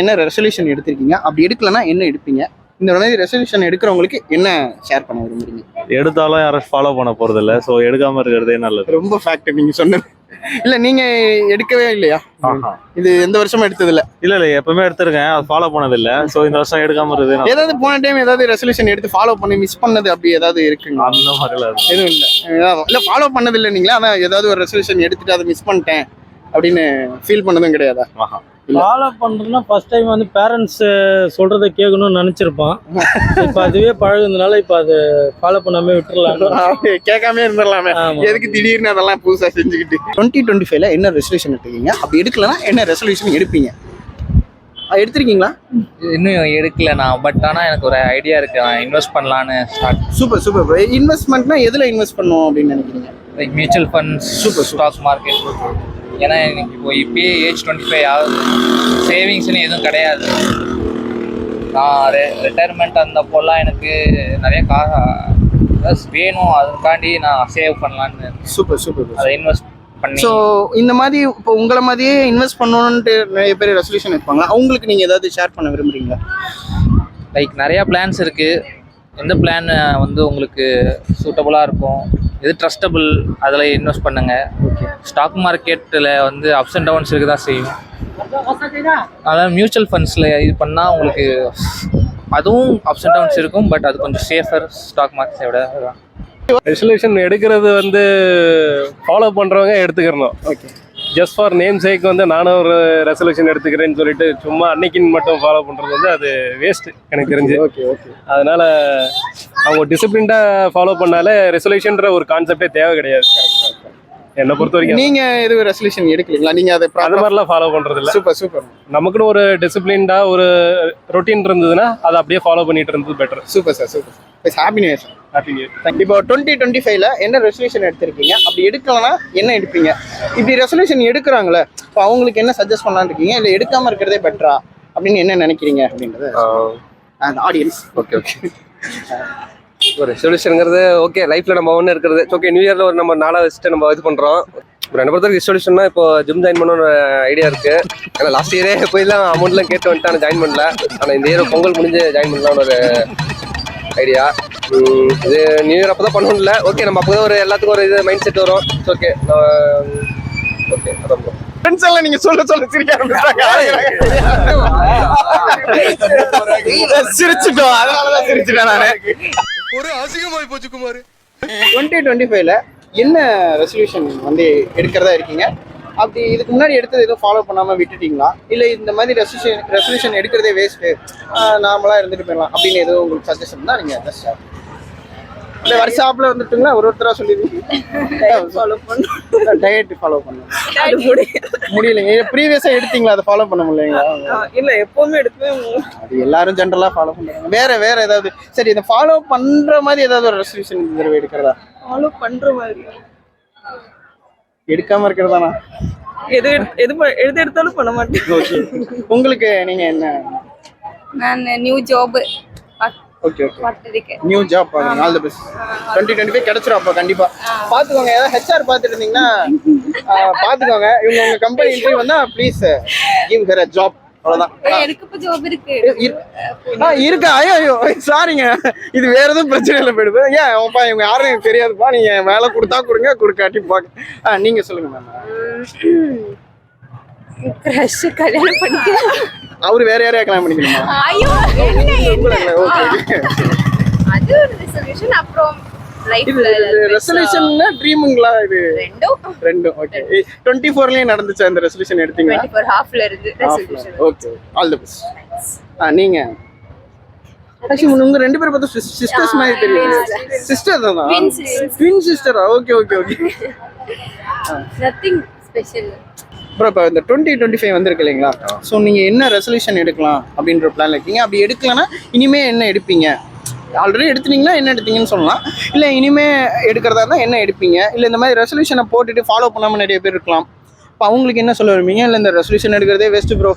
என்ன ரெசல்யூஷன் எடுத்திருக்கீங்க? அப்படி எடுக்கலன்னா என்ன எடுப்பீங்க? இந்த மாதிரி ரெசல்யூஷன் எடுக்கிறவங்களுக்கு என்ன ஷேர் பண்ண விரும்புறீங்க? எடுத்தாலும் யாரும் ஃபாலோ பண்ண போறது இல்ல ஸோ எடுக்காம இருக்கிறதே நல்லது. ரொம்ப ஃபேக்ட் நீங்க சொன்னது. இல்ல நீங்க எடுக்கவே இல்லையா? இது எந்த வருஷமா எடுத்தது இல்ல இல்ல இல்ல எப்பவுமே எடுத்திருக்கேன். அது ஃபாலோ பண்ணது இல்ல ஸோ இந்த வருஷம் எடுக்காம இருக்கிறதே நல்லது. ஏதாவது போன டைம் ஏதாவது ரெசல்யூஷன் எடுத்து ஃபாலோ பண்ணி மிஸ் பண்ணது அப்படி ஏதாவது இருக்குங்களா? அந்த மாதிரி. எதுவும் இல்ல. இல்ல ஃபாலோ பண்ணது இல்ல நீங்களா? அதான் ஏதாவது ஒரு ரெசல்யூஷன் எடுத்துட்டு அதை மிஸ் பண்ணிட்டேன் அப்படின்னு ஃபீல் பண்ணதும் கிடையாதா. ஃபாலோ பண்றதுன்னா ஃபர்ஸ்ட் டைம் வந்து பேரண்ட்ஸ் சொல்றதை கேட்கணும்னு நினைச்சிருப்பான். இப்போ அதுவே பழகுனதுனால இப்போ அது ஃபாலோ பண்ணாம விட்டுறலாம் கேட்காம இருந்துடலாமே. எதுக்கு திடீர்னு அதெல்லாம் புதுசா செஞ்சுக்கிட்டு? டுவெண்ட்டி டுவெண்ட்டி ஃபைவ்ல என்ன ரெசல்யூஷன் எடுத்துக்கீங்க அப்படி எடுக்கலன்னா என்ன ரெசல்யூஷன் எடுப்பீங்க? எடுத்திருக்கீங்களா? இன்னும் எடுக்கல நான் பட் ஆனால் எனக்கு ஒரு ஐடியா இருக்கு. நான் இன்வெஸ்ட் பண்ணலான்னு ஸ்டார்ட் சூப்பர் சூப்பர் ப்ரோ இன்வெஸ்ட்மெண்ட்னா எதுல இன்வெஸ்ட் பண்ணுவோம் அப்படின்னு நினைக்கிறீங்க? Like mutual funds super stock market ஏன்னா எனக்கு இப்போ இப்பயே ஏஜ் டுவெண்ட்டி ஃபைவ் ஆகுது. சேவிங்ஸ்னு எதுவும் கிடையாது. நான் ரிட்டையர்மெண்ட் அந்த எனக்கு நிறைய கா வேணும். அதுக்காண்டி நான் சேவ் பண்ணலான்னு சூப்பர் சூப்பர் அதை இன்வெஸ்ட் பண்ணி. ஸோ இந்த மாதிரி இப்போ உங்களை மாதிரியே இன்வெஸ்ட் பண்ணணுன்ட்டு நிறைய பேர் ரெசல்யூஷன் எடுப்பாங்க அவங்களுக்கு நீங்க ஏதாவது ஷேர் பண்ண விரும்புறீங்களா? லைக் நிறையா பிளான்ஸ் இருக்குது எந்த பிளான் வந்து உங்களுக்கு சூட்டபுளாக இருக்கும்? எது ட்ரஸ்டபுள் அதில் இன்வெஸ்ட் பண்ணுங்க. ஸ்டாக் மார்க்கெட்டில் வந்து அப்ஸ் அண்ட் டவுன்ஸ் இருக்க தான் செய்யும். அதான் மியூச்சுவல் ஃபண்ட்ஸில் இது பண்ணால் உங்களுக்கு அதுவும் அப்ஸ் அண்ட் டவுன்ஸ் இருக்கும் பட் அது கொஞ்சம் சேஃபர் ஸ்டாக் மார்க்கெட்டை விட அதுதான். ரெசல்யூஷன் எடுக்கிறது வந்து ஃபாலோ பண்றவங்க எடுத்துக்கிறணும். Okay just for name sake வந்து நானும் ஒரு ரெசல்யூஷன் எடுத்துக்கிறேன்னு சொல்லிட்டு சும்மா அன்னைக்குன்னு மட்டும் ஃபாலோ பண்றது வந்து அது வேஸ்ட் எனக்கு தெரிஞ்சு. ஓகே ஓகே அதனால அவங்க டிசிப்ளின்டா ஃபாலோ பண்ணாலே ரெசல்யூஷன்ற ஒரு கான்செப்டே தேவை கிடையாது. என்னை பொறுத்த வரைக்கும் நீங்க எதுவும் ரெசல்யூஷன் எடுக்கலீங்களா? நீங்க அதை அது மாதிரிலாம் ஃபாலோ பண்றது இல்ல சூப்பர் சூப்பர் நமக்குன்னு ஒரு டிசிப்ளின்டா ஒரு ரொட்டீன் இருந்ததுன்னா அதை அப்படியே ஃபாலோ பண்ணிட்டு இருந்தது better super sir super happy new year happy இப்போ டுவெண்ட்டி டுவெண்ட்டி ஃபைவ்ல என்ன ரெசல்யூஷன் எடுத்திருக்கீங்க? அப்படி எடுக்கலனா என்ன எடுப்பீங்க? இப்படி ரெசல்யூஷன் எடுக்கிறாங்களே இப்போ அவங்களுக்கு என்ன சஜஸ்ட் பண்ணலான்னு இருக்கீங்க? இல்லை எடுக்காம இருக்கிறதே பெட்டரா அப்படின்னு என்ன நினைக்கிறீங்க அப்படின்றது? ஆடியன்ஸ் ஓகே ஓகே ஒரு ரெசல்யூஷனுங்கிறது ஓகே லைஃப்ல நம்ம ஒன்று இருக்கிறது. ஓகே நியூ இயர்ல ஒரு நம்ம நாளாக வச்சுட்டு நம்ம இது பண்றோம். இப்போ ரெண்டு பொறுத்த வரைக்கும் ரெசல்யூஷன்னா இப்போ ஜிம் ஜாயின் பண்ணணும்னு ஐடியா இருக்கு. ஏன்னா லாஸ்ட் இயரே போய் தான் அமௌண்ட்லாம் கேட்டு வந்துட்டு ஆனால் ஜாயின் பண்ணல. ஆனால் இந்த இயர் பொங்கல் முடிஞ்சு ஜாயின் பண்ணலாம்னு ஒரு ஐடியா இது நியூ இயர் அப்போ தான் பண்ணணும்ல ஓகே நம்ம அப்போ தான் ஒரு எல்லாத்துக்கும் ஒரு இது மைண்ட் செட் வரும் ஓகே ஓகே அதான். ஃப்ரெண்ட்ஸ் எல்லாம் நீங்க சொல்ல சொல்ல சிரிக்க ஆரம்பிச்சாங்க சிரிச்சுட்டோம். அதனாலதான் சிரிச்சுட்டேன் நானு. ஒரு அசிங்கமாய் போச்சு குமார். டுவெண்ட்டி டுவெண்ட்டி ஃபைவ்ல என்ன ரெசல்யூஷன் வந்து எடுக்கிறதா இருக்கீங்க? அப்படி இதுக்கு முன்னாடி எடுத்தது எதுவும் ஃபாலோ பண்ணாம விட்டுட்டீங்களா? இல்ல இந்த மாதிரி ரெசல்யூஷன் ரெசல்யூஷன் எடுக்கிறதே வேஸ்ட் நார்மலா இருந்துட்டு போயிடலாம் அப்படின்னு எதுவும் உங்களுக்கு சஜஷன் தான் நீங்க just share பண்ணுங்க. இல்ல வருஷாப்ல வந்துட்டுங்களா ஒரு ஒருத்தரா சொல்லிடுவீங்க ஃபாலோ பண்ணும் டயட் ஃபாலோ பண்ணும் முடியலைங்க ப்ரீவியஸா எடுத்தீங்களா? அதை ஃபாலோ பண்ண முடியலைங்களா இல்ல எப்பவுமே எடுக்கவே அது எல்லாரும் ஜென்ரலா ஃபாலோ பண்றாங்க. வேற வேற ஏதாவது? சரி இதை ஃபாலோ பண்ற மாதிரி ஏதாவது ஒரு ரெசல்யூஷன் இந்த தடவை எடுக்கிறதா? ஃபாலோ பண்ற மாதிரி. எடுக்காம இருக்கிறதானா? எது எது ப- எது எடுத்தாலும் பண்ண மாட்டேன். உங்களுக்கு நீங்க என்ன? நான் new job okay okay new job பாருங்க all the best twenty twenty five கிடைச்சிரும் அப்போ கண்டிப்பா. பாத்துக்கோங்க ஏதாவது ஹெச்ஆர் பார்த்துட்டு இருந்தீங்கன்னா பாத்துக்கோங்க. இவங்க உங்க கம்பெனி இன்டர்வியூ வந்தா ப்ளீஸ் கிவ் ஹர் இப்போ ஜாப் இருக்கு. ஐயோ சாரிங்க இது வேற எதுவும் பிரச்சனை இல்லை போயிடுது ஏன் அவன்ப்பா இவங்க யாரும் எனக்கு தெரியாதுப்பா. நீங்க வேலை கொடுத்தா கொடுங்க கொடுக்காட்டி பாக்க நீங்க சொல்லுங்க மேம் க்ரஷ் கல்யாணம் பண்ணிக்கலாம் அவரு வேற யாரையா கல்யாணம் பண்ணிக்கணுமா? ஐயோ என்ன என்ன? அது ஒரு ரெசல்யூஷன் அப்புறம் ரெசல்யூஷன்னா ட்ரீமுங்களா இது ரெண்டும். ரெண்டும் ஓகே நடந்துச்சு அந்த ரெசல்யூஷன் ஹாஃப்ல இருந்து resolution okay all the best ஆ நீங்க? ஆக்சுவலி உங்க ரெண்டு பேரும் பார்த்தா சிஸ்டர்ஸ் மாதிரி தெரியுது. சிஸ்டர் தான். Twin சிஸ்டரா okay okay okay special bro இப்போ இந்த டுவெண்ட்டி டுவெண்ட்டி ஃபைவ் வந்திருக்கு இல்லைங்களா? ஸோ நீங்கள் என்ன ரெசல்யூஷன் எடுக்கலாம் அப்படின்ற பிளான் இருக்கீங்க. அப்படி எடுக்கலன்னா இனிமே என்ன எடுப்பீங்க? ஆல்ரெடி எடுத்துட்டீங்கன்னா என்ன எடுத்தீங்கன்னு சொல்லலாம். இல்லை இனிமே எடுக்கிறதா இருந்தால் என்ன எடுப்பீங்க? இல்லை இந்த மாதிரி ரெசல்யூஷனை போட்டுட்டு ஃபாலோ பண்ணாமல் நிறைய பேர் இருக்கலாம். இப்போ அவங்களுக்கு என்ன சொல்ல விரும்பீங்க இல்லை இந்த ரெசல்யூஷன் எடுக்கிறதே வேஸ்ட் ப்ரோ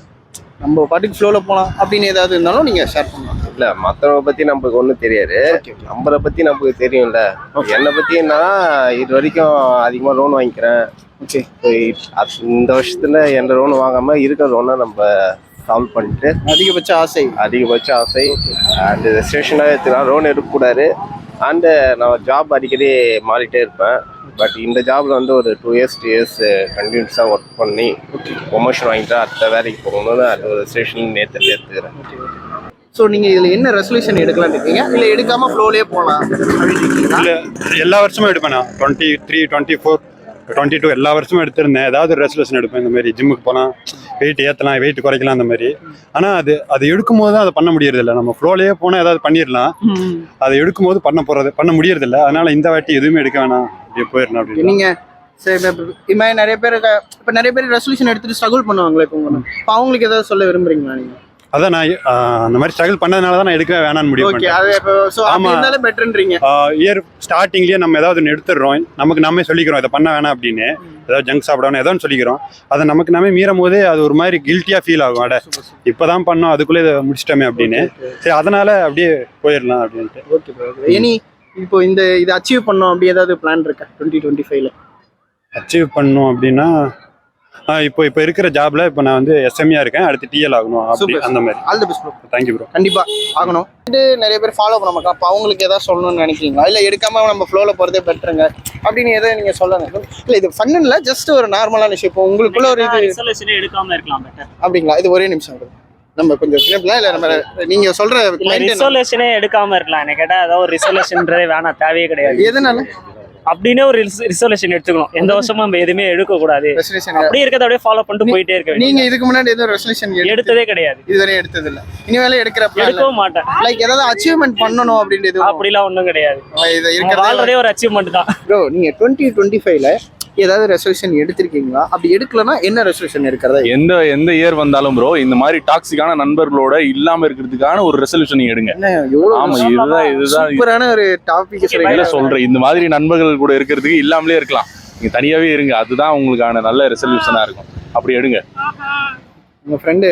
நம்ம பாட்டுக்கு ஃப்ளோவில் போகலாம் அப்படின்னு ஏதாவது இருந்தாலும் நீங்கள் ஷேர் பண்ணலாம். இல்ல மத்தவங்க பத்தி நமக்கு ஒண்ணும் தெரியாது. நம்மளை பத்தி நமக்கு தெரியும்ல. என்னை பத்தி நான் இது வரைக்கும் அதிகமா லோன் வாங்கிக்கிறேன். இந்த வருஷத்துல எந்த லோன் வாங்காம இருக்கிற லோனை நம்ம சால்வ் பண்ணிட்டு அதிகபட்ச ஆசை. அதிகபட்ச ஆசை. அண்ட் ரெஸ்ட்ரேஷனாக எடுத்துக்கலாம். லோன் எடுக்கக்கூடாது. அண்டு நான் ஜாப் அடிக்கடி மாறிட்டே இருப்பேன். பட் இந்த ஜாப்ல வந்து ஒரு டூ இயர்ஸ் டூ இயர்ஸ் கண்டினியூஸாக ஒர்க் பண்ணி ப்ரொமோஷன் வாங்கிட்டு அடுத்த வேலைக்கு போகணும்னு அது ஒரு ரெஸ்ட்ரேஷன் நேற்று எடுத்துக்கிறேன். ஸோ நீங்க இதுல என்ன ரெசல்யூஷன் எடுக்கலாம்னு இருக்கீங்க? இல்ல எடுக்காம ஃப்ளோலயே போகலாம் அப்படின்னு இருக்கீங்களா? இல்லை எல்லா வருஷமும் எடுப்பேன் நான். Twenty three twenty four twenty two எல்லா வருஷமும் எடுத்திருந்தேன். ஏதாவது ஒரு ரெசல்யூஷன் எடுப்பேன். இந்த மாதிரி ஜிம்முக்கு போகலாம் வெயிட் ஏற்றலாம் வெயிட் குறைக்கலாம் அந்த மாதிரி. ஆனால் அது அது எடுக்கும் போது தான் அதை பண்ண முடியறதில்ல. நம்ம ஃப்ளோலேயே போனால் ஏதாவது பண்ணிடலாம் அதை எடுக்கும் போது பண்ண போகிறது பண்ண முடியறதில்ல. அதனால இந்த வாட்டி எதுவுமே எடுக்க வேணாம். அப்படியே போயிடணும் அப்படின்னு நீங்க சரி இப்ப இது மாதிரி நிறைய பேர் இப்ப நிறைய பேர் ரெசல்யூஷன் எடுத்துட்டு ஸ்ட்ரகிள் பண்ணுவாங்களே இப்போ உங்களை. இப்போ அவங்களுக்கு ஏதாவது சொல்ல விரும்புறீங்களா நீங்க? அதான் நான் அந்த மாதிரி ஸ்ட்ரகிள் பண்ணதுனால தான் நான் எடுக்கவே வேணாம்னு முடிவு ஓகே பண்ணிட்டேன். அது இப்போ ஸோ அப்படி ஆமா. இருந்தாலும் பெட்டர்ன்றீங்க இயர் ஸ்டார்டிங்லேயே நம்ம ஏதாவது ஒன்று எடுத்துடுறோம். நமக்கு நாமே சொல்லிக்கிறோம் இதை பண்ண வேணாம் அப்படின்னு. ஏதாவது ஜங்க் சாப்பிடணும் ஏதோ சொல்லிக்கிறோம். அதை நமக்கு நாமே மீறும் போதே அது ஒரு மாதிரி கில்ட்டியாக ஃபீல் ஆகும். அட இப்போதான் பண்ணோம் அதுக்குள்ளே இதை முடிச்சிட்டோமே அப்படின்னு. சரி அதனால அப்படியே போயிடலாம் அப்படின்ட்டு. ஓகே எனி இப்போ இந்த இதை அச்சீவ் பண்ணோம் அப்படி ஏதாவது பிளான் இருக்கா? டுவெண்ட்டி டுவெண்ட்டி ஃபைவ்ல அச்சீவ் பண்ணோம் அப்படின்னா இப்போ இப்போ இருக்கிற ஜாப்ல இப்போ நான் வந்து எஸ்எம்ஏ இருக்கேன். அடுத்து டிஎல் ஆகணும் அப்படி. அந்த மாதிரி. All the best bro thank you bro கண்டிப்பா ஆகணும். இது நிறைய பேர் ஃபாலோ பண்ண மாட்டோம் அப்போ அவங்களுக்கு ஏதாவது சொல்லணும்னு நினைக்கிறீங்களா? இல்ல எடுக்காம நம்ம ஃப்ளோல போறதே பெட்டருங்க அப்படின்னு எதை நீங்க சொல்லணும்? இல்ல இது ஃபன் இல்ல ஜஸ்ட் ஒரு நார்மலான விஷயம். இப்போ உங்களுக்குள்ள ஒரு இது ரிசல்யூஷனே எடுக்காம இருக்கலாம் பெட்டர் அப்படிங்களா? இது ஒரே நிமிஷம் வருது நம்ம கொஞ்சம் இல்ல நம்ம நீங்க சொல்ற? ரிசல்யூஷனே எடுக்காம இருக்கலாம். என்ன கேட்டா ஏதாவது ஒரு ரிசல்யூஷன்றதே வேணாம் தேவையே கிடையாது. எதனால அப்படின்னே ஒரு ரிசல்யூஷன் எடுத்துக்கணும். எந்த வருஷமும் நம்ம எதுவுமே எடுக்க கூடாது அப்படியே இருக்கிறத அப்படியே ஃபாலோ பண்ணிட்டு போயிட்டே இருக்க நீங்க இதுக்கு முன்னாடி எதுவும் ரெசல்யூஷன் எடுத்ததே கிடையாது. இதுவரை எடுத்தது இல்ல இனிமேல எடுக்கிற பிளான் எடுக்கவும் மாட்டேன். லைக் ஏதாவது அச்சீவ்மெண்ட் பண்ணணும் அப்படின்றது அப்படிலாம் ஒண்ணும் கிடையாது. வாழ்றதே ஒரு அச்சீவ்மெண்ட் தான். ப்ரோ நீங்க டுவெண்ட்டி டுவெண்ட்டி ஃபைவ்ல ஏதாவது ரெசல்யூஷன் எடுத்திருக்கீங்களா? அப்படி எடுக்கலனா என்ன ரெசல்யூஷன் எடுக்கிறதா? எந்த எந்த இயர் வந்தாலும் ப்ரோ இந்த மாதிரி டாக்ஸிக்கான நண்பர்களோட இல்லாம இருக்கிறதுக்கான ஒரு ரெசல்யூஷன் எடுங்க. ஆமா இதுதான் இதுதான். சூப்பரான ஒரு டாபிக் சொல்றேன். இந்த மாதிரி நண்பர்கள் கூட இருக்கிறதுக்கு இல்லாமலே இருக்கலாம். நீங்க தனியாவே இருங்க. அதுதான் உங்களுக்கான நல்ல ரெசல்யூஷனா இருக்கும். அப்படி எடுங்க. உங்க ஃப்ரெண்டு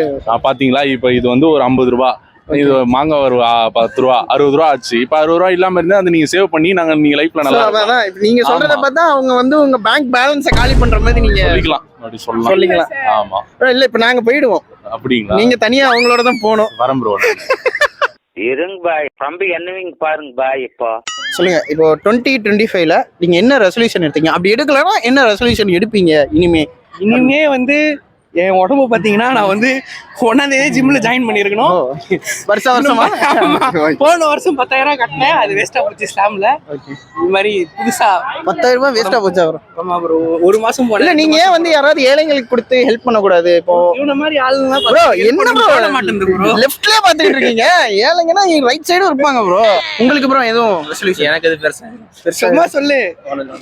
பாத்தீங்களா? இப்போ இது வந்து ஒரு ஐம்பது ரூபா. இது மாங்காய் ஒரு ஆ, பத்து ரூபா அறுபது ரூபா ஆச்சு. இப்போ அறுபது ரூபா இல்லாம இருந்தா அதை நீங்க சேவ் பண்ணி நாங்க நீங்க லைஃப்ல நல்லா. அதான் நீங்க சொல்றத. பார்த்தா அவங்க வந்து உங்க பேங்க் பேலன்ஸ காலி பண்ற மாதிரி நீங்க சொல்லிக்கலாம். அப்படி சொல்லலாம். சொல்லிக்கலாம். ஆமா. இல்ல இப்ப நாங்க போயிடுவோம். அப்படிங்களா? நீங்க தனியா அவங்களோட தான் போகணும். வரேன் ப்ரோ இருங்க பாய் தம்பி என்னவீங்க? பாருங்க பாய் இப்போ. சொல்லுங்க. இப்போ டுவெண்ட்டி டுவெண்ட்டி ஃபைவ்ல நீங்க என்ன ரெசல்யூஷன் எடுத்தீங்க? அப்படி எடுக்கலனா என்ன ரெசல்யூஷன் எடுப்பீங்க? இனிமே. இனிமே வந்து என் உடம்பு பாத்தீங்கன்னா நான் வந்து ஒன்னாம் தேதி ஜிம்ல ஜாயின் பண்ணிருக்கணும் வருஷ வருஷமா? ஆமா. போன வருஷம் பத்தாயிரம் கட்டினேன். அது வேஸ்டா போச்சு ஸ்லாம்ல இது மாதிரி புதுசா. பத்தாயிரம் ரூபாய் வேஸ்டா போச்சு அவரும் ஆமா ப்ரோ ஒரு மாசம் போல நீங்க ஏன் வந்து யாராவது ஏழைங்களுக்கு கொடுத்து ஹெல்ப் பண்ண கூடாது இப்போ இவன மாதிரி ஆளுங்க ப்ரோ என்ன ப்ரோ லெஃப்ட்லயே பாத்துக்கிட்டு இருக்கீங்க. ஏழைங்கன்னா ரைட் சைடும் இருப்பாங்க ப்ரோ உங்களுக்கு ப்ரோ எதுவும் ரெசல்யூஷன் எனக்கு அது பெருசா சும்மா சொல்லு.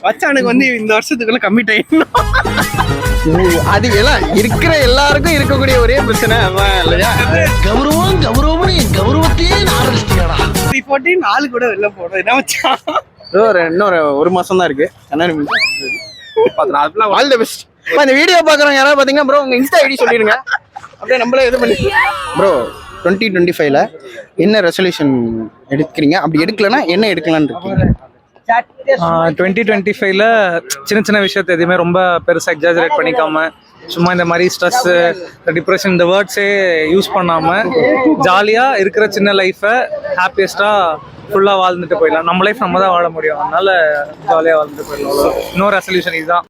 மச்சானுக்கு வந்து இந்த வருஷத்துக்குள்ள கம்மிட் ஆயிடணும். அது எல்லாம் இருக்கிற எல்லாருக்கும் இருக்கக்கூடிய ஒரே பிரச்சனை அதான் இல்லையா? கௌரவம் கௌரவம் என் கௌரவத்தையே ஆரம்பிச்சிட்டீங்கடா த்ரீ ஃபோர்ட்டி நாலு கூட வெளில போடும் என்ன ஒரு இன்னொரு ஒரு மாசம் தான் இருக்கு கண்ணாடி ஆல் தி பெஸ்ட் இந்த வீடியோ பாக்குறவங்க யாராவது பாத்தீங்கன்னா ப்ரோ உங்க இன்ஸ்டா ஐடி சொல்லிடுங்க. அப்படியே நம்மளே இது பண்ணி ப்ரோ டுவெண்ட்டி டுவெண்ட்டி ஃபைவ்ல என்ன ரெசல்யூஷன் எடுக்கிறீங்க? அப்படி எடுக்கலனா என்ன எடுக்கலாம்னு இருக்கீங்க? டுவெண்ட்டி டுவெண்ட்டி ஃபைவ்ல சின்ன சின்ன விஷயத்த எதுவுமே ரொம்ப பெருசாக எக்ஸாஜரேட் பண்ணிக்காம சும்மா இந்த மாதிரி ஸ்ட்ரெஸ்ஸு இந்த டிப்ரெஷன் இந்த வேர்ட்ஸே யூஸ் பண்ணாமல் ஜாலியாக இருக்கிற சின்ன லைஃப்பை ஹாப்பியஸ்டாக ஃபுல்லாக வாழ்ந்துட்டு போயிடலாம். நம்ம லைஃப் நம்ம தான் வாழ முடியும். அதனால ஜாலியாக வாழ்ந்துட்டு போயிடலாம். இன்னொரு ரெசல்யூஷன் இதுதான்.